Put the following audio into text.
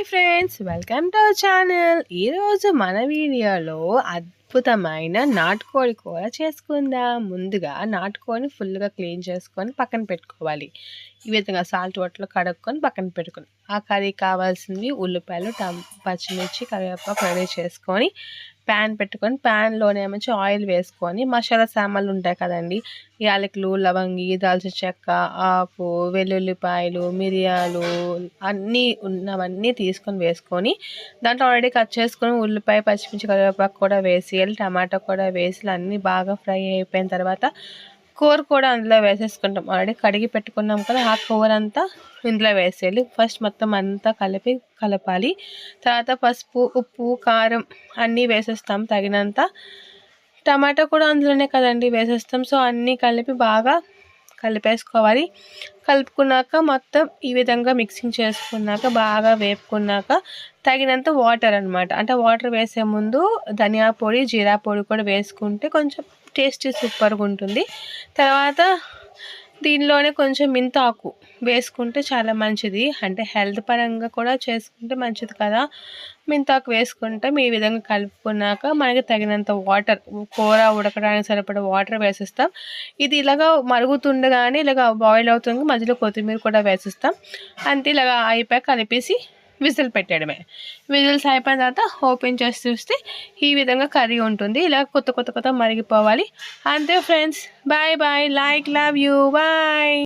Hi friends welcome to our channel. ఈరోజు మన వీడియోలో అద్భుతమైన నాటుకోడి కూర చేసుకుందాం. ముందుగా నాటుకోడిని ఫుల్గా క్లీన్ చేసుకొని పక్కన పెట్టుకోవాలి. ఈ విధంగా సాల్ట్ వాటర్లో కడుక్కొని పక్కన పెట్టుకుని ఆ కర్రీ కావాల్సింది ఉల్లిపాయలు టమ్ పచ్చిమిర్చి కరివేపాకు రెడీ చేసుకొని ప్యాన్ పెట్టుకొని ప్యాన్లోనేమో ఆయిల్ వేసుకొని మసాలా సామాన్లు ఉంటాయి కదండి. యాలకులు లవంగి దాల్చిన చెక్క ఆకు వెల్లుల్లిపాయలు మిరియాలు అన్నీ ఉన్నవన్నీ తీసుకొని వేసుకొని దాంట్లో ఆల్రెడీ కట్ చేసుకొని ఉల్లిపాయ పచ్చిమిర్చి కరివేపాకు కూడా వేసేయాలి టమాటా కూడా వేసి అన్నీ బాగా ఫ్రై అయిపోయిన తర్వాత కూర కూడా అందులో వేసేసుకుంటాం. ఆల్రెడీ కడిగి పెట్టుకున్నాం కదా ఆ కూర అంతా ఇందులో వేసేయాలి. ఫస్ట్ మొత్తం అంతా కలిపి కలపాలి. తర్వాత పసుపు ఉప్పు కారం అన్నీ వేసేస్తాం తగినంత. టమాటా కూడా అందులోనే కదండి వేసేస్తాం. సో అన్నీ కలిపి బాగా కలిపేసుకోవాలి. కలుపుకున్నాక మొత్తం ఈ విధంగా మిక్సింగ్ చేసుకున్నాక బాగా వేపుకున్నాక తగినంత వాటర్ అనమాట అంటే వాటర్ వేసే ముందు ధనియా పొడి జీరా పొడి కూడా వేసుకుంటే కొంచెం టేస్టీ సూపర్గా ఉంటుంది. తర్వాత దీనిలోనే కొంచెం మింతాకు వేసుకుంటే చాలా మంచిది. అంటే హెల్త్ పరంగా కూడా చేసుకుంటే మంచిది కదా. మింతాకు వేసుకుంటాం ఈ విధంగా కలుపుకున్నాక మనకి తగినంత వాటర్ కూర ఉడకడానికి సరిపడే వాటర్ వేసిస్తాం. ఇది ఇలాగ మరుగుతుండగానే ఇలాగ బాయిల్ అవుతుంది. మధ్యలో కొత్తిమీర కూడా వేసిస్తాం. అంతే ఇలాగ అయిపోయాక కలిపేసి విజిల్ పెట్టడమే. విజిల్స్ అయిపోయిన తర్వాత ఓపెన్ చేసి చూస్తే ఈ విధంగా కర్రీ ఉంటుంది. ఇలా కొత్త కొత్త కొత్త మరిగిపోవాలి. అంతే friends. Bye bye. Like love you. Bye.